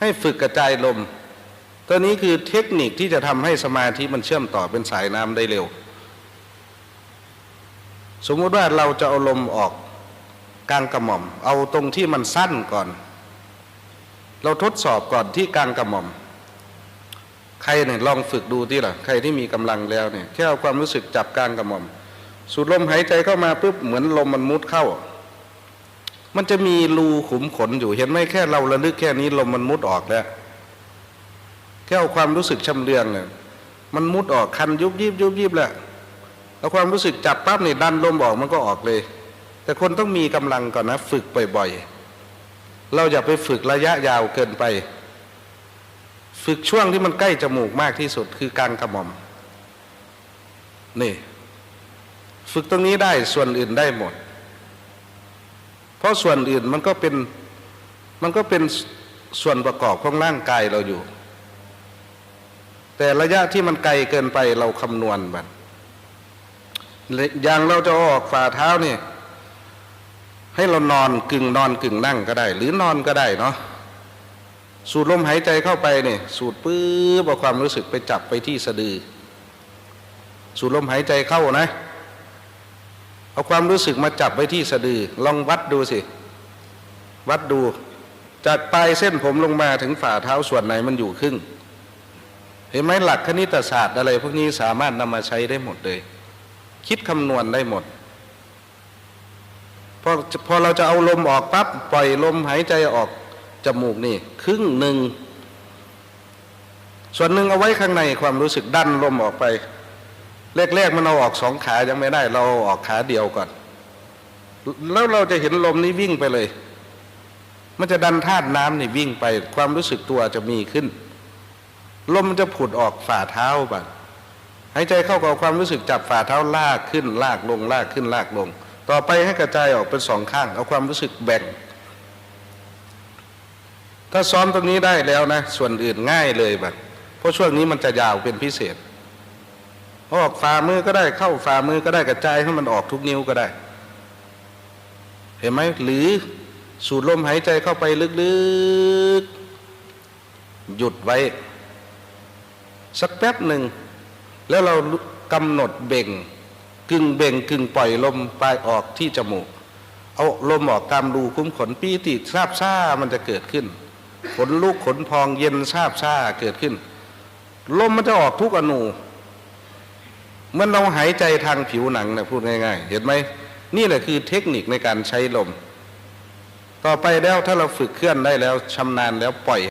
ให้ฝึกกระจายลม ตัวนี้คือเทคนิคที่จะทำให้สมาธิมันเชื่อมต่อเป็นสายน้ำได้เร็ว สมมติว่าเราจะเอาลมออกกลางกระหม่อม เอาตรงที่มันสั้นก่อน เราทดสอบก่อนที่กลางกระหม่อม ใครเนี่ยลองฝึกดูที่ล่ะ ใครที่มีกำลังแล้วเนี่ยแค่เอาความรู้สึกจับกลางกระหม่อม สูดลมหายใจเข้ามาปุ๊บเหมือนลมมันมุดเข้า มันจะมีรูขุมขนอยู่เห็นไหมแค่เราระลึกแค่นี้ลมมันมุดออกแล้วแค่เอาความรู้สึกชำเลืองเนี่ยมันมุดออกคันยุบยิบยุบยิบแหละเอาความรู้สึกจับปั๊บนี่ดันลมออกมันก็ออกเลย แต่คนต้องมีกำลังก่อนนะ ฝึกบ่อยๆ เราอย่าไปฝึกระยะยาวเกินไป ฝึกช่วงที่มันใกล้จมูกมากที่สุดคือกลางกระหม่อมนี่ ฝึกตรงนี้ได้ส่วนอื่นได้หมด เพราะส่วนอื่นมันก็เป็นมันก็เป็นส่วนประกอบของร่างกายเราอยู่ แต่ระยะที่มันไกลเกินไปเราคำนวณบัดอย่างเราจะอออกฝ่าเท้านี่ให้เรานอนกึ่งนอนกึ่งนั่งก็ได้ หรือนอนก็ได้เนาะสูดลมหายใจเข้าไปเนี่ยสูดปื้บเอาความรู้สึกไปจับไปที่สะดือ สูดลมหายใจเข้านะ เอาความรู้สึกมาจับไว้ที่สะดือ ลองวัดดูสิ วัดดูจากปลายเส้นผมลงมาถึงฝ่าเท้าส่วนไหนมันอยู่ครึ่ง เห็นไหมหลักคณิตศาสตร์อะไร พวกนี้สามารถนำมาใช้ได้หมดเลย คิดคำนวณได้หมดพอพอเราจะเอาลมออกปั๊บปล่อยลมหายใจออกจมูกนี่ ครึ่งหนึ่ง ส่วนหนึ่งเอาไว้ข้างในความรู้สึกดันลมออกไป แรกๆมันเอาออกสองขายังไม่ได้ เราออกขาเดียวก่อน แล้วเราจะเห็นลมนี้วิ่งไปเลย มันจะดันธาตุน้ำนี่วิ่งไป ความรู้สึกตัวจะมีขึ้น ลมมันจะผุดออกฝ่าเท้าบัดหายใจเข้ากับความรู้สึกจับฝ่าเท้าลากขึ้น ลากลงลากขึ้นลากลง ต่อไปให้กระจายออกเป็นสองข้าง เอาความรู้สึกแบ่ง ถ้าซ้อมตรงนี้ได้แล้วนะ ส่วนอื่นง่ายเลยบัดเพราะช่วงนี้มันจะยาวเป็นพิเศษ ออกฝ่ามือก็ได้เข้าฝ่ามือก็ได้กระจายให้มันออกทุกนิ้วก็ได้ เห็นไหมหรือสูดลมหายใจเข้าไปลึกๆ หยุดไว้ สักแป๊บหนึ่ง แล้วเรากำหนดเบ่ง กึ่งเบ่งกึ่งปล่อยลมปลายออกที่จมูก เอาลมออกตามรูคุ้มขนปีติซาบซ่ามันจะเกิดขึ้น ขนลุกขนพองเย็นซาบซ่าเกิดขึ้น ลมมันจะออกทุกอนู มื่อเราหายใจทางผิวหนังนะพูดง่าย ๆ เห็นไหมนี่แหละคือเทคนิคในการใช้ลม ต่อไปแล้วถ้าเราฝึกเคลื่อนได้แล้วชำนาญแล้วปล่อย